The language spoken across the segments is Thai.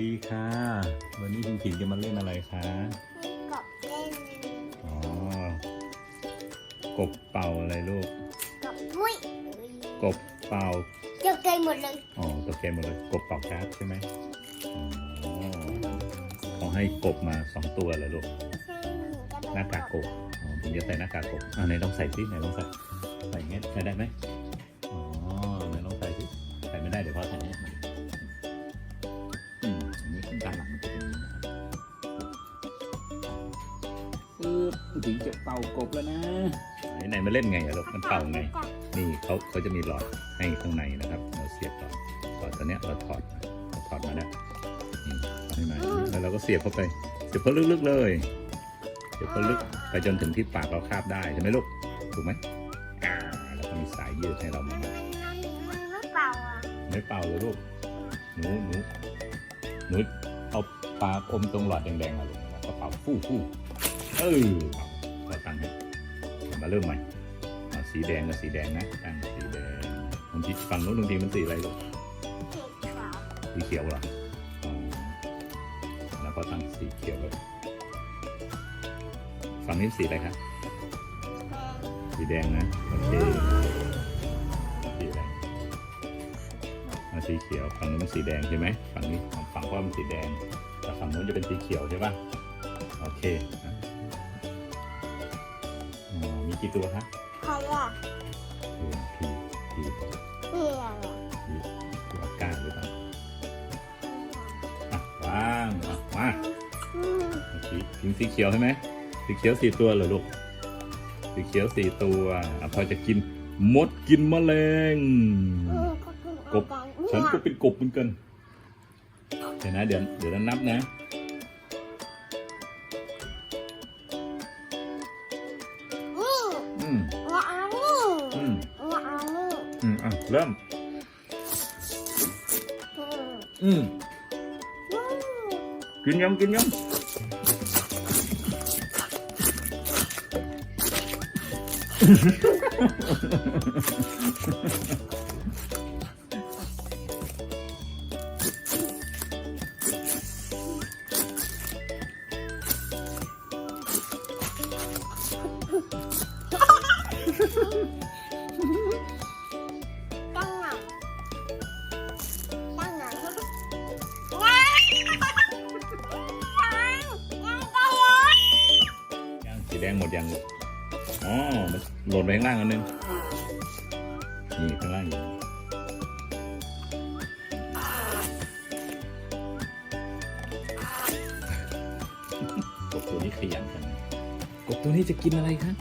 ดีค่ะ วันนี้คุณผิงจะมาเล่นอะไรคะมีกบเล่นอ๋อกบเป่าอะไรลูกกบมุ้ยกบเป่าเจ้าเกยหมดเลยอ๋อตัวเกมหมดเลยกบเป่าการ์ดใช่ไหมอ๋อเขาให้กบมาสองตัวเหรอลูกหน้ากากกบอ๋อผมจะใส่หน้ากากกบอ่าไหนลองใส่สิไหนลองใส่ใส่อย่างเงี้ยใส่ได้ไหมอ๋อไหนลองใส่สิใส่ไม่ได้เดี๋ยวพ่อใส่ให้มันอื ปึ๊บถึงจะเป่ากบแล้วนะไหนไหนมาเล่นไงอะลูกมันเป่าไง นี่เขาเขาจะมีหลอดให้ข้างในนะครับ เราเสียบต่อหลอดตัวเนี้ยเราถอดมาเราถอดมาแล้วนี่ถอดให้มาแล้วเราก็เสียบเข้าไป เสียบเข้าลึกๆเลย เสียบเข้าลึกไปจนถึงที่ปากเราคาบได้ใช่ไหมลูก ถูกไหมอ่าแล้วก็มีสายยืดให้เรามัมานมันมันไม่เป่าอะไม่เป่าเลยลูก หนูหนูหนูเอาปากอมตรงหลอดแดงๆมาลูกแล้วก็เป่าฟู่ฟู่ เออขอตั้งให้มาเริ่มใหม่สีแดงกับสีแดงนะตั้งสีแดงบางทีฝั่งนู้นบางทีมันสีอะไรลูกสีเขียวเหรอแล้วก็ตั้งสีเขียวเลยฝั่งนี้สีอะไรครับสีแดงนะโอเคสีอะไรอะสีเขียวฝั่งนู้นมันสีแดงใช่ไหมฝั่งนี้ของฝั่งพ่อมันสีแดงแต่ฝั่งนู้นจะเป็นสีเขียวใช่ป่ะโอเคอะ มีกี่ตัวครับใครอะพีพีพีนี่อะไรพีตัวก้านหรือเปล่าอะวางอะมาอืมสีพิงสีเขียวใช่ไหมสีเขียวสี่ตัวเหรอลูกสีเขียวสี่ตัวอะพอจะกินมดกินแมลงอืมก็คือกบฉันก็เป็นกบเหมือนกันเดี๋ยวนะเดี๋ยวเดี๋ยวนับนะ อืมว่าอันนี้อืมว่าอันนี้อืมอะ ตั้งหน่อยตั้งหน่อยว้าวยังยังได้เลยยังสีแดงหมดยังลูกอ๋อมันหล่นไปข้างล่างอันนึงนี่ข้างล่างอยู่กบตัวนี้ขยันจังกบตัวนี้จะกินอะไรครั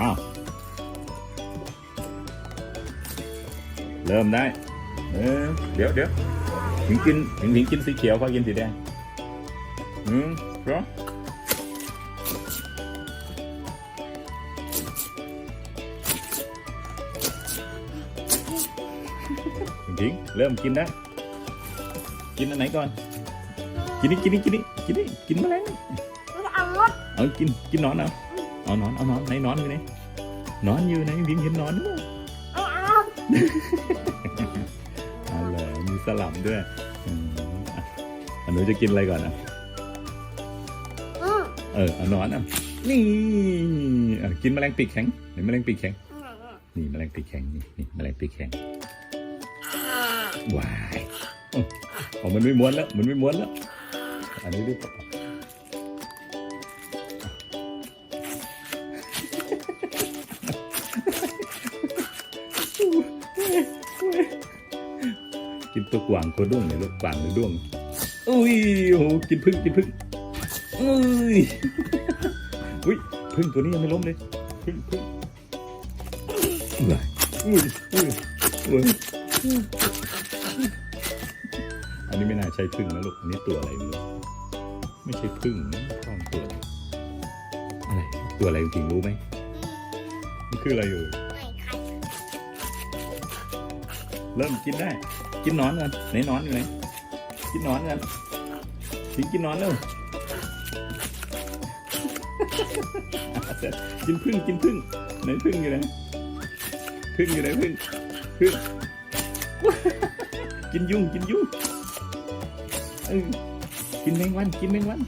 อ้าวเริ่มได้เออเดี๋ยวเดี๋ยวถึงกินถึงถึงกินสีเขียวพอกินสีแดงอืมพร้อมถึงถึงเริ่มกินได้กินอันไหนก่อน กินนี่กินนี่กินนี่กินนี่กินแมลงไม่เอาหมดเอากินกินหนอนเอา เอาหนอนเอาหนอนไหนหนอนอยู่ไหนหนอนอยู่ไหนพิงเห็นหนอนด้วยไม่เอาเอาเลยมีสลับด้วยอืมอะอันหนูจะกินอะไรก่อนอะอืมเออเอาหนอนอะนี่อะกินแมลงปีกแข็งเห็นแมลงปีกแข็งไหนอะนี่แมลงปีกแข็งนี่นี่แมลงปีกแข็งว้ายอ๋ออ๋อมันไม่ม้วนแล้วมันไม่ม้วนแล้วอันนี้ดูต่อกิน ตัวกวางตัวด้วงเนี่ยลูกกวางหรือด้วงอุ้ยโอ้โหกินพึ่งกินพึ่งอุ้ยอุ้ยพึ่งตัวนี้ยังไม่ล้มเลยพึ่งพึ่งอุ้ยอุ้ยอุ้ยอุ้ยอันนี้ไม่น่าใช่พึ่งนะลูกอันนี้ตัวอะไรไม่รู้ไม่ใช่พึ่งนะท้องตัวอะไรอะไรตัวอะไรจริงๆรู้ไหมมันคืออะไรอยู่ไม่ใครเริ่มกินได้ กินนอนกันไหนนอนอยู่ไหนกินนอนกันกินกินนอนเร็วกินพึ่งกินพึ่งไหนพึ่งอยู่ไหนพึ่งอยู่ไหนพึ่งพึ่งกินยุ่งกินยุ่งเออกินแมงวันกินแมงวัน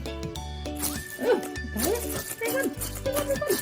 เออแมงวันแมงวันแมงวัน